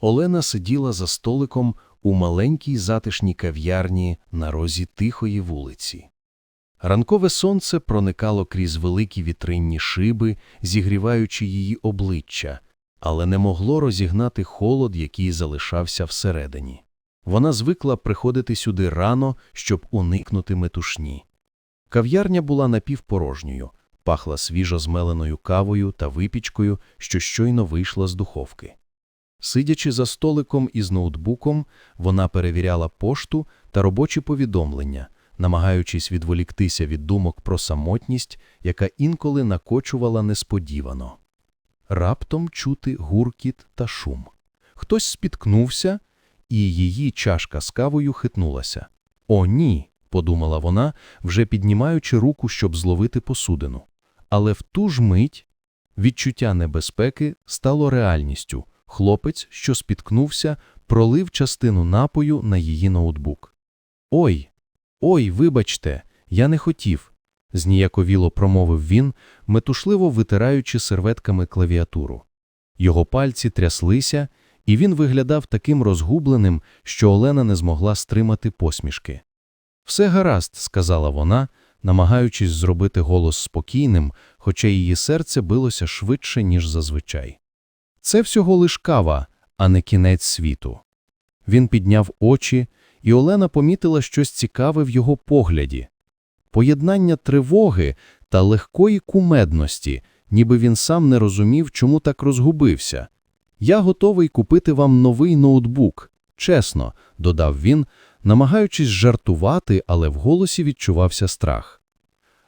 Олена сиділа за столиком у маленькій затишній кав'ярні на розі тихої вулиці. Ранкове сонце проникало крізь великі вітринні шиби, зігріваючи її обличчя, але не могло розігнати холод, який залишався всередині. Вона звикла приходити сюди рано, щоб уникнути метушні. Кав'ярня була напівпорожньою, пахла свіжо змеленою кавою та випічкою, що щойно вийшла з духовки. Сидячи за столиком із ноутбуком, вона перевіряла пошту та робочі повідомлення, намагаючись відволіктися від думок про самотність, яка інколи накочувала несподівано. Раптом чути гуркіт та шум. Хтось спіткнувся, і її чашка з кавою хитнулася. «О, ні!» – подумала вона, вже піднімаючи руку, щоб зловити посудину. Але в ту ж мить відчуття небезпеки стало реальністю. Хлопець, що спіткнувся, пролив частину напою на її ноутбук. «Ой, ой, вибачте, я не хотів», – зніяковіло промовив він, метушливо витираючи серветками клавіатуру. Його пальці тряслися, і він виглядав таким розгубленим, що Олена не змогла стримати посмішки. «Все гаразд», – сказала вона, намагаючись зробити голос спокійним, хоча її серце билося швидше, ніж зазвичай. Це всього лиш кава, а не кінець світу. Він підняв очі, і Олена помітила щось цікаве в його погляді. Поєднання тривоги та легкої кумедності, ніби він сам не розумів, чому так розгубився. «Я готовий купити вам новий ноутбук, чесно», – додав він, намагаючись жартувати, але в голосі відчувався страх.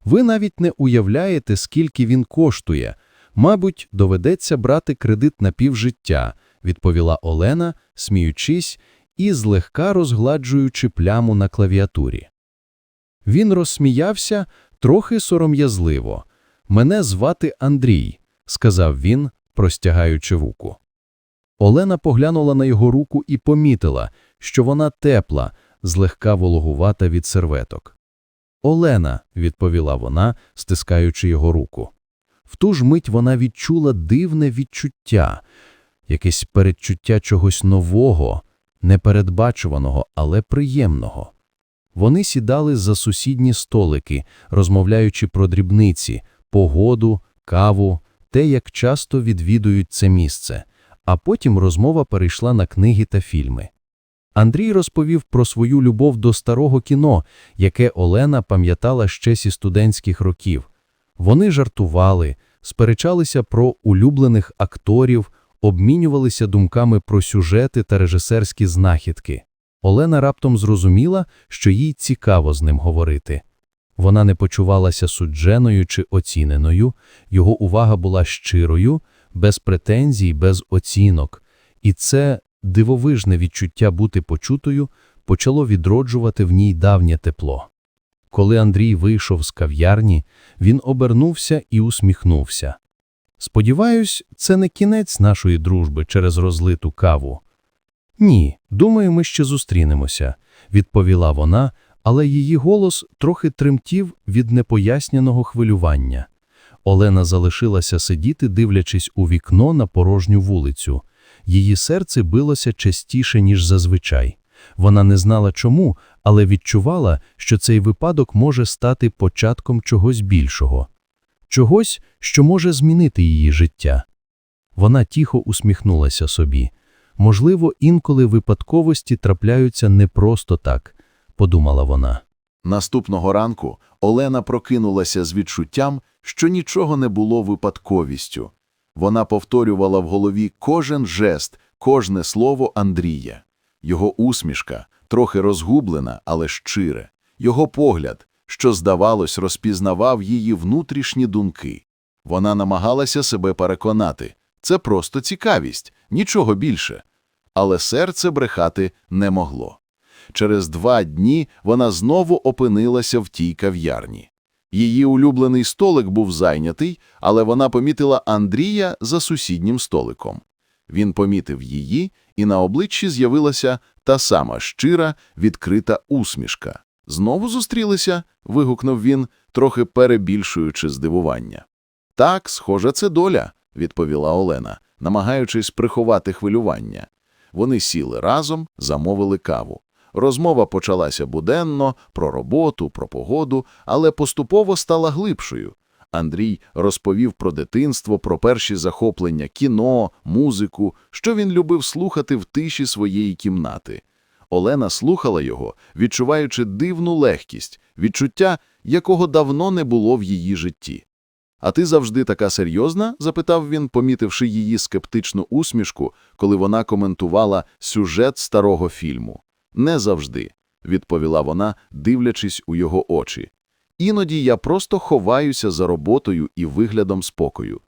«Ви навіть не уявляєте, скільки він коштує. Мабуть, доведеться брати кредит на півжиття», – відповіла Олена, сміючись і злегка розгладжуючи пляму на клавіатурі. Він розсміявся трохи сором'язливо. «Мене звати Андрій», – сказав він, простягаючи руку. Олена поглянула на його руку і помітила, що вона тепла, злегка вологувата від серветок. «Олена», – відповіла вона, стискаючи його руку. В ту ж мить вона відчула дивне відчуття, якесь передчуття чогось нового, непередбачуваного, але приємного. Вони сідали за сусідні столики, розмовляючи про дрібниці, погоду, каву, те, як часто відвідують це місце, а потім розмова перейшла на книги та фільми. Андрій розповів про свою любов до старого кіно, яке Олена пам'ятала ще зі студентських років. Вони жартували, сперечалися про улюблених акторів, обмінювалися думками про сюжети та режисерські знахідки. Олена раптом зрозуміла, що їй цікаво з ним говорити. Вона не почувалася судженою чи оціненою, його увага була щирою, без претензій, без оцінок, і це дивовижне відчуття бути почутою почало відроджувати в ній давнє тепло. Коли Андрій вийшов з кав'ярні, він обернувся і усміхнувся. Сподіваюсь, це не кінець нашої дружби через розлиту каву. Ні, думаю, ми ще зустрінемося, відповіла вона, але її голос трохи тремтів від непоясненого хвилювання. Олена залишилася сидіти, дивлячись у вікно на порожню вулицю. Її серце билося частіше, ніж зазвичай. Вона не знала чому, але відчувала, що цей випадок може стати початком чогось більшого, чогось, що може змінити її життя. Вона тихо усміхнулася собі. Можливо, інколи випадковості трапляються не просто так, подумала вона. Наступного ранку Олена прокинулася з відчуттям, що нічого не було випадковістю. Вона повторювала в голові кожен жест, кожне слово Андрія. Його усмішка, трохи розгублена, але щире, його погляд, що, здавалось, розпізнавав її внутрішні думки. Вона намагалася себе переконати це просто цікавість, нічого більше. Але серце брехати не могло. Через два дні вона знову опинилася в тій кав'ярні. Її улюблений столик був зайнятий, але вона помітила Андрія за сусіднім столиком. Він помітив її, і на обличчі з'явилася та сама щира, відкрита усмішка. Знову зустрілися? вигукнув він, трохи перебільшуючи здивування. Так, схоже, це доля, відповіла Олена, намагаючись приховати хвилювання. Вони сіли разом, замовили каву. Розмова почалася буденно, про роботу, про погоду, але поступово стала глибшою. Андрій розповів про дитинство, про перші захоплення кіно, музику, що він любив слухати в тиші своєї кімнати. Олена слухала його, відчуваючи дивну легкість, відчуття, якого давно не було в її житті. «А ти завжди така серйозна?» – запитав він, помітивши її скептичну усмішку, коли вона коментувала сюжет старого фільму. «Не завжди», – відповіла вона, дивлячись у його очі. «Іноді я просто ховаюся за роботою і виглядом спокою».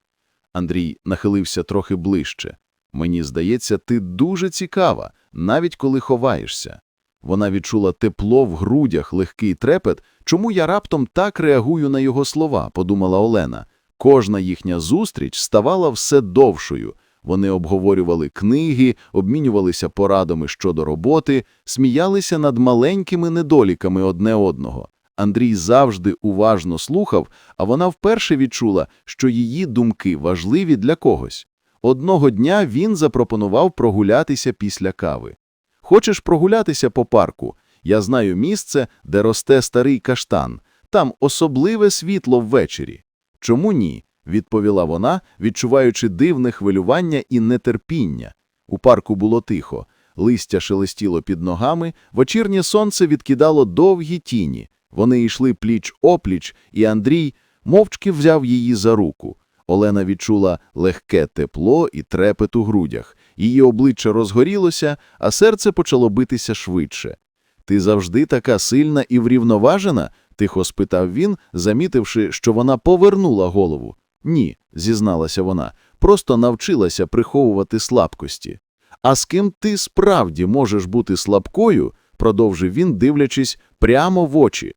Андрій нахилився трохи ближче. «Мені здається, ти дуже цікава, навіть коли ховаєшся». Вона відчула тепло в грудях, легкий трепет. Чому я раптом так реагую на його слова, подумала Олена. Кожна їхня зустріч ставала все довшою. Вони обговорювали книги, обмінювалися порадами щодо роботи, сміялися над маленькими недоліками одне одного. Андрій завжди уважно слухав, а вона вперше відчула, що її думки важливі для когось. Одного дня він запропонував прогулятися після кави. Хочеш прогулятися по парку? Я знаю місце, де росте старий каштан. Там особливе світло ввечері. Чому ні? відповіла вона, відчуваючи дивне хвилювання і нетерпіння. У парку було тихо, листя шелестіло під ногами, вечірнє сонце відкидало довгі тіні. Вони йшли пліч-опліч, і Андрій мовчки взяв її за руку. Олена відчула легке тепло і трепет у грудях. Її обличчя розгорілося, а серце почало битися швидше. «Ти завжди така сильна і врівноважена?» – тихо спитав він, замітивши, що вона повернула голову. «Ні», – зізналася вона, – «просто навчилася приховувати слабкості». «А з ким ти справді можеш бути слабкою?» – продовжив він, дивлячись прямо в очі.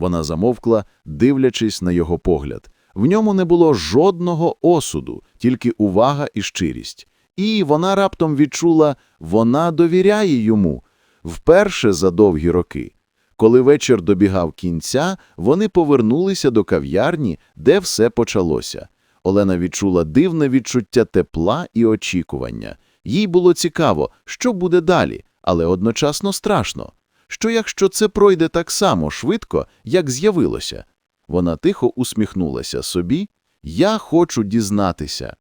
Вона замовкла, дивлячись на його погляд. В ньому не було жодного осуду, тільки увага і щирість. І вона раптом відчула, вона довіряє йому. Вперше за довгі роки. Коли вечір добігав кінця, вони повернулися до кав'ярні, де все почалося. Олена відчула дивне відчуття тепла і очікування. Їй було цікаво, що буде далі, але одночасно страшно. Що якщо це пройде так само швидко, як з'явилося? Вона тихо усміхнулася собі. «Я хочу дізнатися».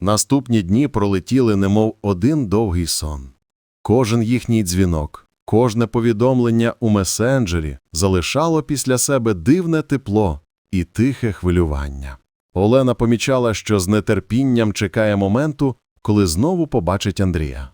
Наступні дні пролетіли немов один довгий сон. Кожен їхній дзвінок, кожне повідомлення у месенджері залишало після себе дивне тепло і тихе хвилювання. Олена помічала, що з нетерпінням чекає моменту, коли знову побачить Андрія.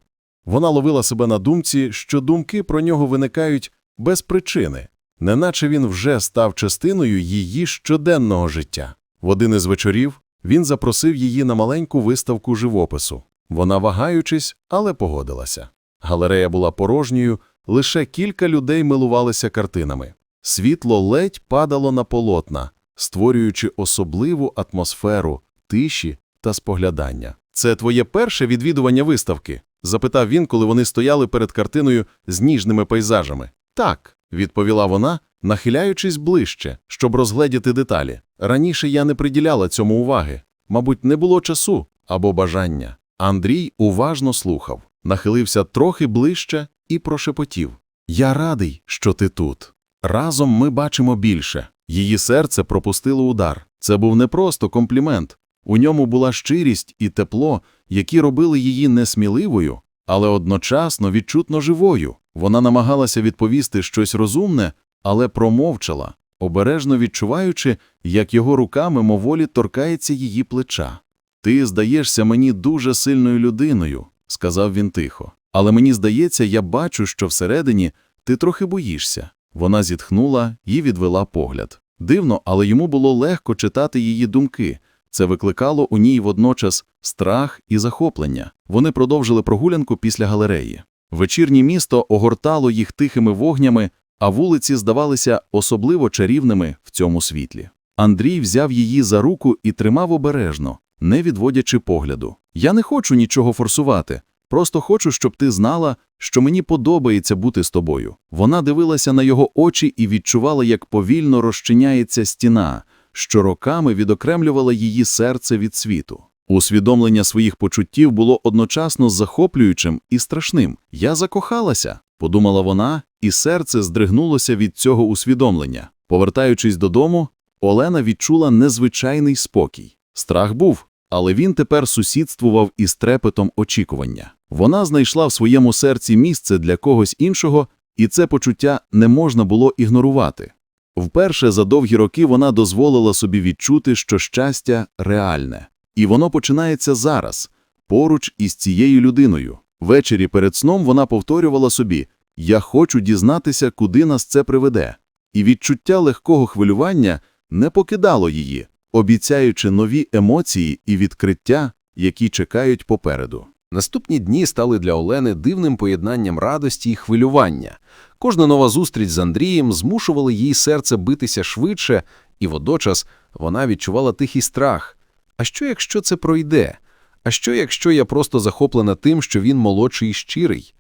Вона ловила себе на думці, що думки про нього виникають без причини, неначе він вже став частиною її щоденного життя. В один із вечорів він запросив її на маленьку виставку живопису. Вона, вагаючись, але погодилася. Галерея була порожньою, лише кілька людей милувалися картинами. Світло ледь падало на полотна, створюючи особливу атмосферу тиші та споглядання. «Це твоє перше відвідування виставки?» – запитав він, коли вони стояли перед картиною з ніжними пейзажами. «Так», – відповіла вона, нахиляючись ближче, щоб розгледіти деталі. «Раніше я не приділяла цьому уваги. Мабуть, не було часу або бажання». Андрій уважно слухав, нахилився трохи ближче і прошепотів. «Я радий, що ти тут. Разом ми бачимо більше». Її серце пропустило удар. Це був не просто комплімент. У ньому була щирість і тепло, які робили її несміливою, але одночасно відчутно живою. Вона намагалася відповісти щось розумне, але промовчала, обережно відчуваючи, як його рука мимоволі торкається її плеча. «Ти здаєшся мені дуже сильною людиною», – сказав він тихо. «Але мені здається, я бачу, що всередині ти трохи боїшся». Вона зітхнула і відвела погляд. Дивно, але йому було легко читати її думки. Це викликало у ній водночас страх і захоплення. Вони продовжили прогулянку після галереї. Вечірнє місто огортало їх тихими вогнями, а вулиці здавалися особливо чарівними в цьому світлі. Андрій взяв її за руку і тримав обережно, не відводячи погляду. «Я не хочу нічого форсувати. Просто хочу, щоб ти знала, що мені подобається бути з тобою». Вона дивилася на його очі і відчувала, як повільно розчиняється стіна, що роками відокремлювала її серце від світу. Усвідомлення своїх почуттів було одночасно захоплюючим і страшним. Я закохалася, подумала вона, і серце здригнулося від цього усвідомлення. Повертаючись додому, Олена відчула незвичайний спокій. Страх був, але він тепер сусідствував із трепетом очікування. Вона знайшла в своєму серці місце для когось іншого, і це почуття не можна було ігнорувати. Вперше за довгі роки вона дозволила собі відчути, що щастя реальне. І воно починається зараз, поруч із цією людиною. Ввечері перед сном вона повторювала собі «Я хочу дізнатися, куди нас це приведе». І відчуття легкого хвилювання не покидало її, обіцяючи нові емоції і відкриття, які чекають попереду. Наступні дні стали для Олени дивним поєднанням радості і хвилювання. Кожна нова зустріч з Андрієм змушувала її серце битися швидше, і водночас вона відчувала тихий страх. А що, якщо це пройде? А що, якщо я просто захоплена тим, що він молодший і щирий?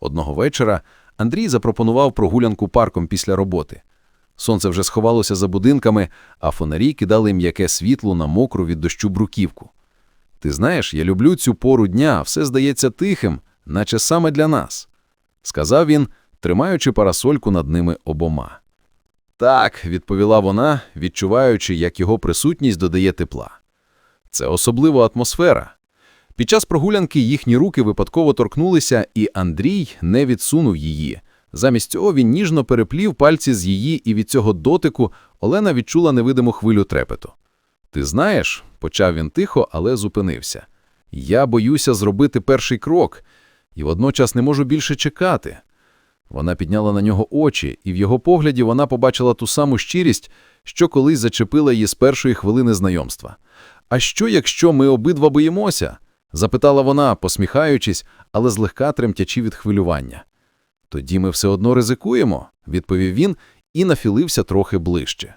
Одного вечора Андрій запропонував прогулянку парком після роботи. Сонце вже сховалося за будинками, а фонарі кидали м'яке світло на мокру від дощу бруківку. Ти знаєш, я люблю цю пору дня, все здається тихим, наче саме для нас, сказав він, тримаючи парасольку над ними обома. Так, відповіла вона, відчуваючи, як його присутність додає тепла. Це особлива атмосфера. Під час прогулянки їхні руки випадково торкнулися, і Андрій не відсунув її. Замість цього він ніжно переплів пальці з її, і від цього дотику Олена відчула невидиму хвилю трепету. Ти знаєш, почав він тихо, але зупинився. Я боюся зробити перший крок, і водночас не можу більше чекати. Вона підняла на нього очі, і в його погляді вона побачила ту саму щирість, що колись зачепила її з першої хвилини знайомства. А що, якщо ми обидва боїмося? запитала вона, посміхаючись, але злегка тремтячи від хвилювання. Тоді ми все одно ризикуємо, відповів він і нафілився трохи ближче.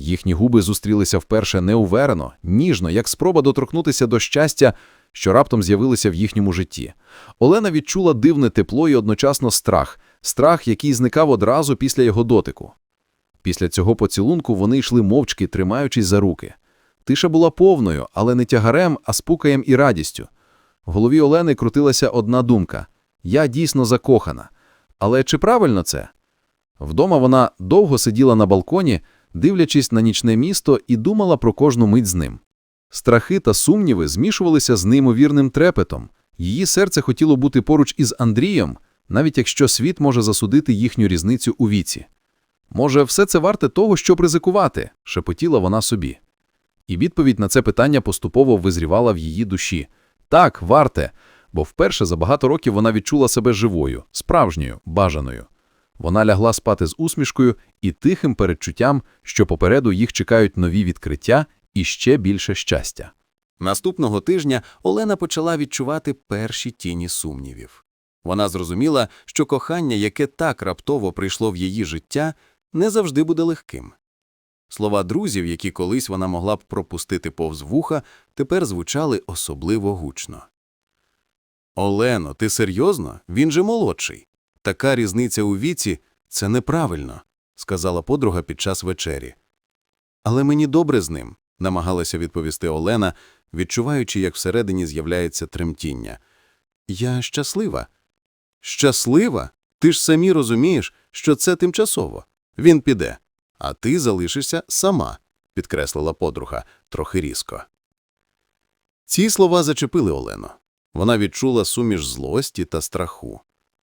Їхні губи зустрілися вперше неуверено, ніжно, як спроба доторкнутися до щастя, що раптом з'явилося в їхньому житті. Олена відчула дивне тепло і одночасно страх, страх, який зникав одразу після його дотику. Після цього поцілунку вони йшли мовчки, тримаючись за руки. Тиша була повною, але не тягарем, а спукаєм і радістю. В голові Олени крутилася одна думка – я дійсно закохана. Але чи правильно це? Вдома вона довго сиділа на балконі, дивлячись на нічне місто і думала про кожну мить з ним. Страхи та сумніви змішувалися з неймовірним трепетом. Її серце хотіло бути поруч із Андрієм, навіть якщо світ може засудити їхню різницю у віці. Може, все це варте того, щоб ризикувати, шепотіла вона собі. І відповідь на це питання поступово визрівала в її душі. Так, варте, бо вперше за багато років вона відчула себе живою, справжньою, бажаною. Вона лягла спати з усмішкою і тихим передчуттям, що попереду їх чекають нові відкриття і ще більше щастя. Наступного тижня Олена почала відчувати перші тіні сумнівів. Вона зрозуміла, що кохання, яке так раптово прийшло в її життя, не завжди буде легким. Слова друзів, які колись вона могла б пропустити повз вуха, тепер звучали особливо гучно. Олено, ти серйозно? Він же молодший. Така різниця у віці це неправильно, сказала подруга під час вечері. Але мені добре з ним, намагалася відповісти Олена, відчуваючи, як всередині з'являється тремтіння. Я щаслива. Щаслива? Ти ж самі розумієш, що це тимчасово. Він піде, а ти залишишся сама, підкреслила подруга трохи різко. Ці слова зачепили Олену. Вона відчула суміш злості та страху.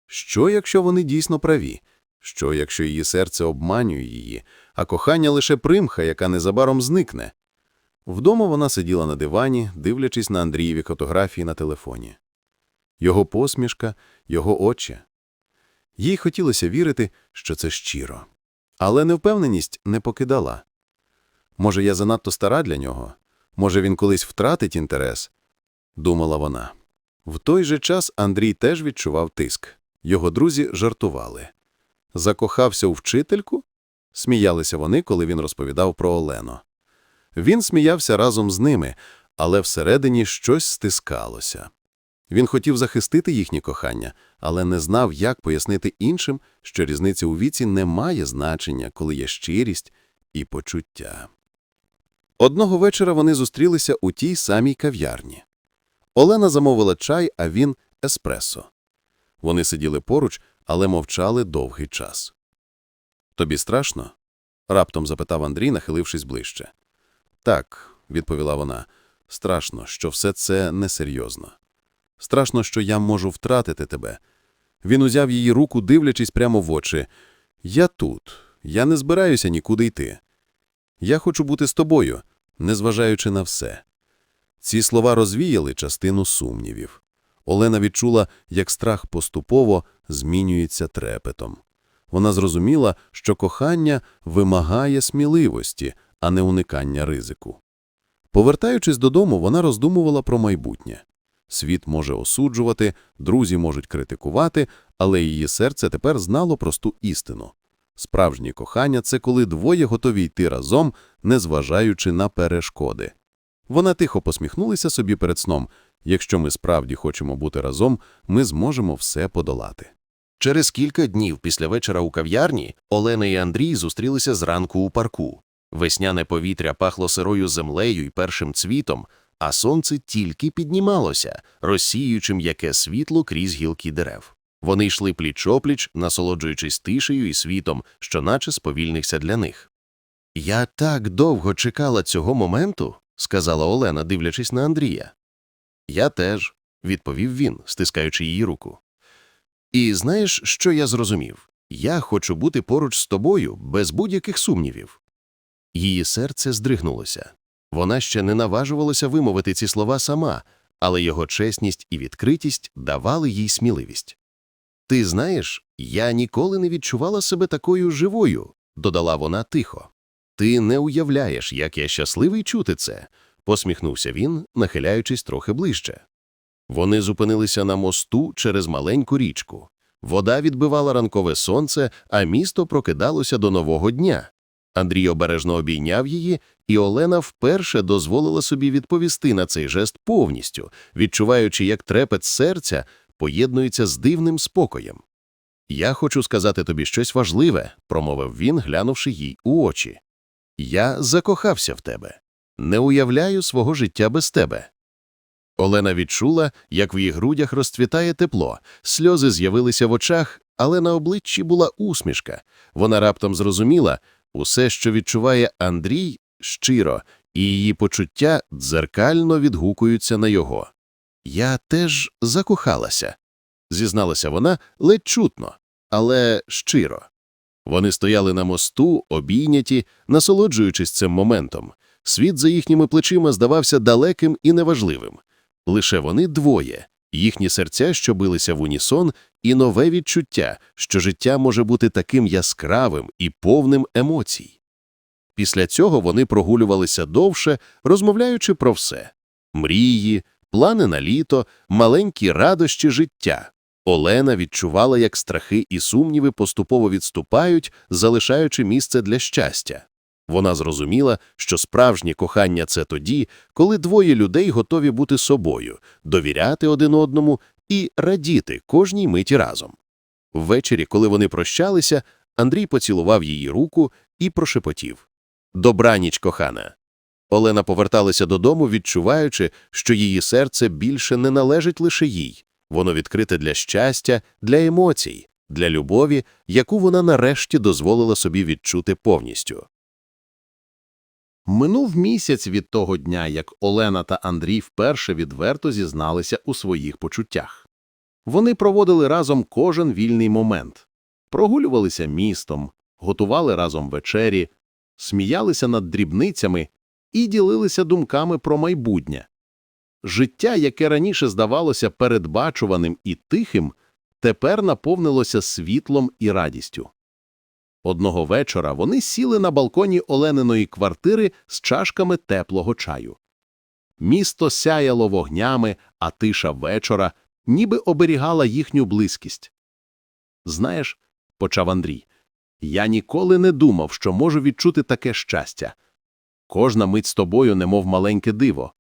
Що, якщо вони дійсно праві? Що, якщо її серце обманює її, а кохання лише примха, яка незабаром зникне? Вдома вона сиділа на дивані, дивлячись на Андрієві фотографії на телефоні. Його посмішка, його очі. Їй хотілося вірити, що це щиро. Але невпевненість не покидала. Може, я занадто стара для нього? Може, він колись втратить інтерес? Думала вона. В той же час Андрій теж відчував тиск. Його друзі жартували. Закохався у вчительку? Сміялися вони, коли він розповідав про Олену. Він сміявся разом з ними, але всередині щось стискалося. Він хотів захистити їхнє кохання, але не знав, як пояснити іншим, що різниця у віці не має значення, коли є щирість і почуття. Одного вечора вони зустрілися у тій самій кав'ярні. Олена замовила чай, а він – еспресо. Вони сиділи поруч, але мовчали довгий час. «Тобі страшно?» – раптом запитав Андрій, нахилившись ближче. «Так», – відповіла вона, – «страшно, що все це несерйозно. Страшно, що я можу втратити тебе». Він узяв її руку, дивлячись прямо в очі. «Я тут. Я не збираюся нікуди йти. Я хочу бути з тобою, незважаючи на все». Ці слова розвіяли частину сумнівів. Олена відчула, як страх поступово змінюється трепетом. Вона зрозуміла, що кохання вимагає сміливості, а не уникання ризику. Повертаючись додому, вона роздумувала про майбутнє. Світ може осуджувати, друзі можуть критикувати, але її серце тепер знало просту істину. Справжнє кохання – це коли двоє готові йти разом, незважаючи на перешкоди. Вона тихо посміхнулася собі перед сном. Якщо ми справді хочемо бути разом, ми зможемо все подолати. Через кілька днів після вечора у кав'ярні Олена і Андрій зустрілися зранку у парку. Весняне повітря пахло сирою землею і першим цвітом, а сонце тільки піднімалося, розсіюючи м'яке світло крізь гілки дерев. Вони йшли пліч-опліч, насолоджуючись тишею і світом, що наче сповільнився для них. «Я так довго чекала цього моменту», – сказала Олена, дивлячись на Андрія. «Я теж», – відповів він, стискаючи її руку. І знаєш, що я зрозумів? Я хочу бути поруч з тобою без будь-яких сумнівів. Її серце здригнулося. Вона ще не наважувалася вимовити ці слова сама, але його чесність і відкритість давали їй сміливість. Ти знаєш, я ніколи не відчувала себе такою живою, додала вона тихо. Ти не уявляєш, як я щасливий чути це, посміхнувся він, нахиляючись трохи ближче. Вони зупинилися на мосту через маленьку річку. Вода відбивала ранкове сонце, а місто прокидалося до нового дня. Андрій обережно обійняв її, і Олена вперше дозволила собі відповісти на цей жест повністю, відчуваючи, як трепет серця поєднується з дивним спокоєм. «Я хочу сказати тобі щось важливе», – промовив він, глянувши їй у очі. «Я закохався в тебе. Не уявляю свого життя без тебе». Олена відчула, як в її грудях розцвітає тепло, сльози з'явилися в очах, але на обличчі була усмішка. Вона раптом зрозуміла, усе, що відчуває Андрій, щиро, і її почуття дзеркально відгукуються на його. «Я теж закохалася», – зізналася вона ледь чутно, але щиро. Вони стояли на мосту, обійняті, насолоджуючись цим моментом. Світ за їхніми плечима здавався далеким і неважливим. Лише вони двоє, їхні серця, що билися в унісон, і нове відчуття, що життя може бути таким яскравим і повним емоцій. Після цього вони прогулювалися довше, розмовляючи про все – мрії, плани на літо, маленькі радощі життя. Олена відчувала, як страхи і сумніви поступово відступають, залишаючи місце для щастя. Вона зрозуміла, що справжнє кохання – це тоді, коли двоє людей готові бути собою, довіряти один одному і радіти кожній миті разом. Ввечері, коли вони прощалися, Андрій поцілував її руку і прошепотів «Добраніч, кохана». Олена поверталася додому, відчуваючи, що її серце більше не належить лише їй. Воно відкрите для щастя, для емоцій, для любові, яку вона нарешті дозволила собі відчути повністю. Минув місяць від того дня, як Олена та Андрій вперше відверто зізналися у своїх почуттях. Вони проводили разом кожен вільний момент, прогулювалися містом, готували разом вечері, сміялися над дрібницями і ділилися думками про майбутнє. Життя, яке раніше здавалося передбачуваним і тихим, тепер наповнилося світлом і радістю. Одного вечора вони сіли на балконі Олениної квартири з чашками теплого чаю. Місто сяяло вогнями, а тиша вечора ніби оберігала їхню близькість. Знаєш, почав Андрій, я ніколи не думав, що можу відчути таке щастя. Кожна мить з тобою, немов маленьке диво.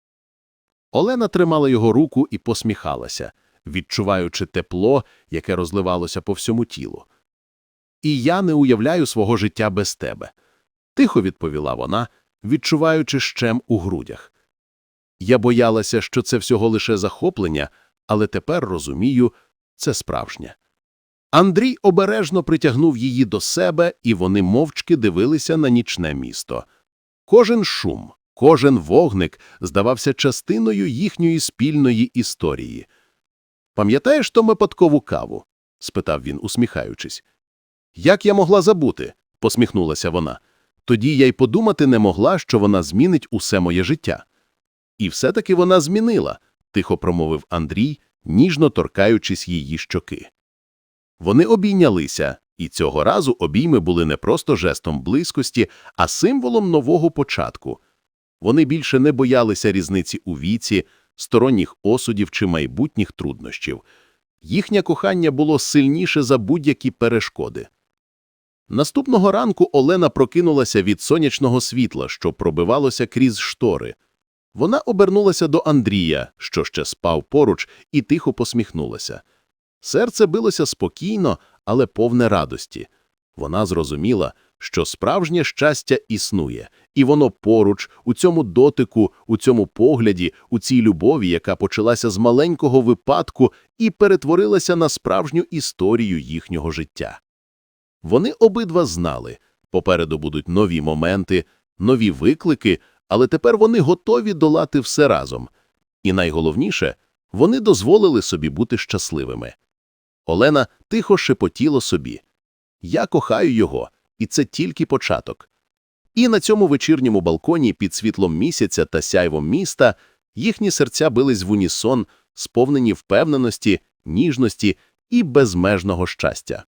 Олена тримала його руку і посміхалася, відчуваючи тепло, яке розливалося по всьому тілу. І я не уявляю свого життя без тебе. Тихо відповіла вона, відчуваючи щем у грудях. Я боялася, що це всього лише захоплення, але тепер розумію, це справжнє. Андрій обережно притягнув її до себе, і вони мовчки дивилися на нічне місто. Кожен шум, кожен вогник здавався частиною їхньої спільної історії. Пам'ятаєш ту випадкову каву? спитав він, усміхаючись. Як я могла забути? посміхнулася вона. Тоді я й подумати не могла, що вона змінить усе моє життя. І все-таки вона змінила, тихо промовив Андрій, ніжно торкаючись її щоки. Вони обійнялися, і цього разу обійми були не просто жестом близькості, а символом нового початку. Вони більше не боялися різниці у віці, сторонніх осудів чи майбутніх труднощів. Їхнє кохання було сильніше за будь-які перешкоди. Наступного ранку Олена прокинулася від сонячного світла, що пробивалося крізь штори. Вона обернулася до Андрія, що ще спав поруч, і тихо посміхнулася. Серце билося спокійно, але повне радості. Вона зрозуміла, що справжнє щастя існує, і воно поруч, у цьому дотику, у цьому погляді, у цій любові, яка почалася з маленького випадку і перетворилася на справжню історію їхнього життя. Вони обидва знали, попереду будуть нові моменти, нові виклики, але тепер вони готові долати все разом. І найголовніше, вони дозволили собі бути щасливими. Олена тихо шепотіло собі. Я кохаю його, і це тільки початок. І на цьому вечірньому балконі під світлом місяця та сяйвом міста їхні серця бились в унісон, сповнені впевненості, ніжності і безмежного щастя.